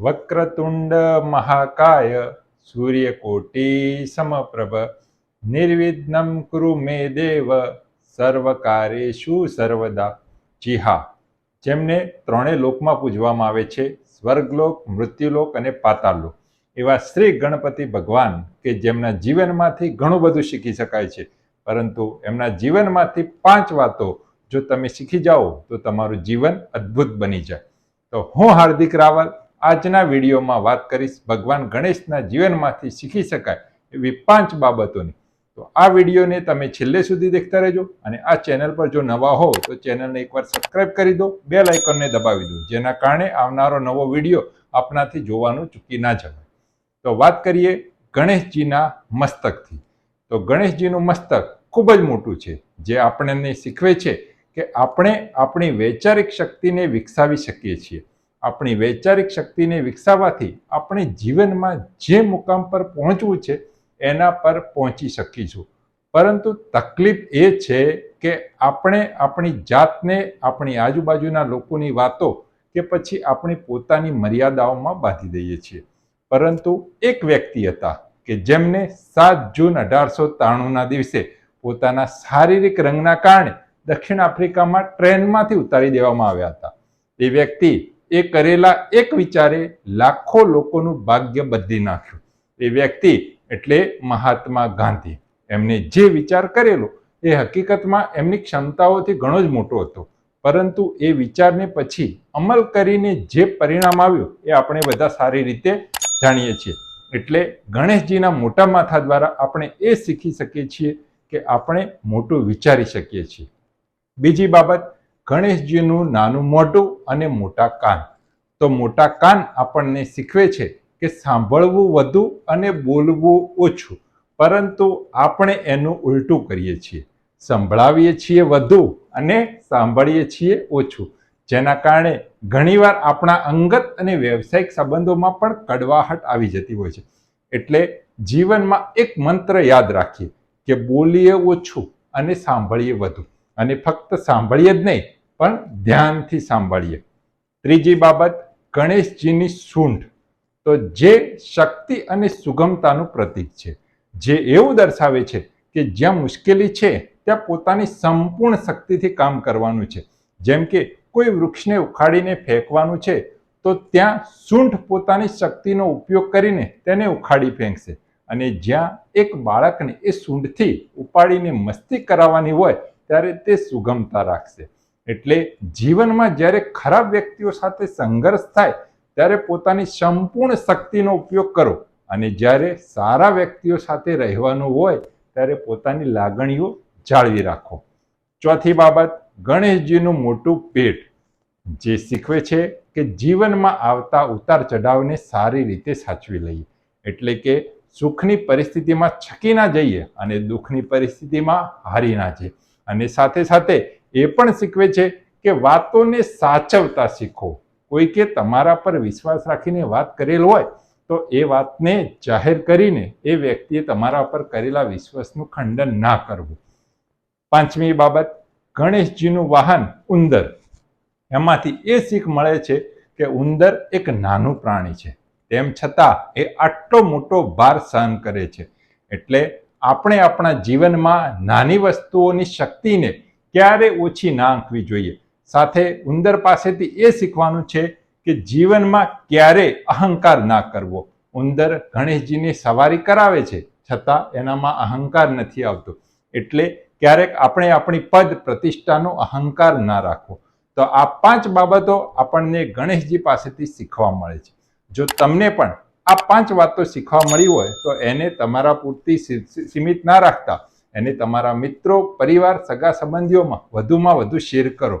વક્રતુંડ મહાકાય, સૂર્યકોટી સમપ્રભ, નિર્વિઘ્નમ કુરુ મે દેવ સર્વકારેશુ સર્વદા. જી હા જેમને ત્રણેય લોકમાં પૂજવામાં આવે છે, સ્વર્ગલોક, મૃત્યુલોક અને પાતાળલોક એવા શ્રી ગણપતિ ભગવાન કે જેમના જીવનમાંથી ઘણું બધું શીખી શકાય છે. પરંતુ એમના જીવનમાંથી પાંચ વાતો જો તમે શીખી જાઓ, તો તમારું જીવન અદ્ભુત બની જાય. તો હું હાર્દિક રાવલ આજના વિડીયોમાં વાત કરીશ ભગવાન ગણેશના જીવનમાંથી શીખી શકાય એવી પાંચ બાબતોની. તો આ વિડીયોને તમે છેલ્લે સુધી દેખતા રહેજો અને આ ચેનલ પર જો નવા હો તો ચેનલને એકવાર સબસ્ક્રાઇબ કરી દો બે લાઇકોનને દબાવી દો, જેના કારણે આવનારો નવો વીડિયો આપનાથી જોવાનું ચૂકી ના જવાય. તો વાત કરીએ ગણેશજીના મસ્તકથી. તો ગણેશજીનું મસ્તક ખૂબ જ મોટું છે. જે આપણને શીખવે છે કે આપણે આપણી વૈચારિક શક્તિને વિકસાવી શકીએ છીએ. આપણી વૈચારિક શક્તિને વિકસાવવાથી આપણે જીવનમાં જે મુકામ પર પહોંચવું છે, એના પર પહોંચી શકીશું. પરંતુ તકલીફ એ છે કે આપણે આપણી જાતને, આપણી આજુબાજુના લોકોની વાતો કે પછી આપણી પોતાની મર્યાદાઓમાં બાંધી દઈએ છીએ. પરંતુ એક વ્યક્તિ હતા કે જેમને સાત જૂન અઢારસો ત્રાણુંના દિવસે પોતાના શારીરિક રંગના કારણે દક્ષિણ આફ્રિકામાં ટ્રેનમાંથી ઉતારી દેવામાં આવ્યા હતા. એ વ્યક્તિ એ કરેલા એક વિચારે લાખો લોકોનું ભાગ્ય બદલી નાખ્યું. એ વ્યક્તિ એટલે મહાત્મા ગાંધી. એમને જે વિચાર કરેલો એ હકીકતમાં એમની ક્ષમતાઓથી ઘણો જ મોટો હતો. પરંતુ એ વિચારને પછી અમલ કરીને જે પરિણામ આવ્યું એ આપણે બધા સારી રીતે જાણીએ છીએ. એટલે ગણેશજીના મોટા માથા દ્વારા આપણે એ શીખી શકીએ છીએ કે આપણે મોટું વિચારી શકીએ છીએ. બીજી બાબત ગણેશજીનું નાનું મોઢું અને મોટા કાન. તો મોટા કાન આપણને શીખવે છે કે સાંભળવું વધુ અને બોલવું ઓછું. પરંતુ આપણે એનું ઉલટું કરીએ છીએ. સંભળાવીએ છીએ વધુ અને સાંભળીએ છીએ ઓછું. જેના કારણે ઘણીવાર આપણા અંગત અને વ્યવસાયિક સંબંધોમાં પણ કડવાહટ આવી જતી હોય છે. એટલે જીવનમાં એક મંત્ર યાદ રાખીએ કે બોલીએ ઓછું અને સાંભળીએ વધુ. અને ફક્ત સાંભળીએ જ નહીં પણ ધ્યાનથી સાંભળીએ. ત્રીજી બાબત, ગણેશજીની સૂંઢ. તો જે શક્તિ અને સુગમતાનું પ્રતીક છે, જે એવું દર્શાવે છે કે જ્યાં મુશ્કેલી છે, ત્યાં પોતાની સંપૂર્ણ શક્તિથી કામ કરવાનું છે. જેમ કે કોઈ વૃક્ષને ઉખાડીને ફેંકવાનું છે, તો ત્યાં સૂંઠ પોતાની શક્તિનો ઉપયોગ કરીને તેને ઉખાડી ફેંકશે. અને જ્યાં એક બાળકને એ સૂંઢથી ઉપાડીને મસ્તી કરાવવાની હોય, ત્યારે તે સુગમતા રાખશે. એટલે જીવનમાં જ્યારે ખરાબ વ્યક્તિઓ સાથે સંઘર્ષ થાય, ત્યારે પોતાની સંપૂર્ણ શક્તિનો ઉપયોગ કરો. અને જ્યારે સારા વ્યક્તિઓ સાથે રહેવાનું હોય, ત્યારે પોતાની લાગણીઓ જાળવી રાખો. ચોથી બાબત, ગણેશજીનું મોટું પેટ, જે શીખવે છે કે જીવનમાં આવતા ઉતાર ચઢાવને સારી રીતે સાચવી લઈએ. એટલે કે સુખની પરિસ્થિતિમાં છકી ના જઈએ અને દુઃખની પરિસ્થિતિમાં હારી ના જઈએ. અને સાથે સાથે એ પણ શીખવે છે કે વાતોને સાચવતા શીખો. કોઈકે તમારા પર વિશ્વાસ રાખીને વાત કરેલ હોય, તો એ વાતને જાહેર કરીને એ વ્યક્તિએ તમારા પર કરેલા વિશ્વાસનું ખંડન ના કરવું. પાંચમી બાબત, ગણેશજીનું વાહન ઉંદર. એમાંથી એ શીખ મળે છે કે ઉંદર એક નાનું પ્રાણી છે. તેમ છતાં એ આટલો મોટો ભાર સહન કરે છે. એટલે આપણે આપણા જીવનમાં નાની વસ્તુઓની શક્તિને ક્યારે ઓછી ના આંકવી જોઈએ? સાથે ઉંદર પાસેથી એ શીખવાનું છે કે જીવનમાં ક્યારે અહંકાર ના કરવો? ઉંદર ગણેશજીની સવારી કરાવે છે, છતાં એનામાં અહંકાર નથી આવતો. એટલે ક્યારેક આપણે આપણી પદ પ્રતિષ્ઠાનો અહંકાર ના રાખવો. તો આ પાંચ બાબતો આપણને ગણેશજી પાસેથી શીખવા મળે છે. જો તમને પણ આ પાંચ વાતો શીખવા મળી હોય, તો એને તમારા પૂરતી સીમિત ના રાખતા એને તમારા મિત્રો પરિવાર સગા સંબંધીઓમાં વધુમાં વધુ શેર કરો.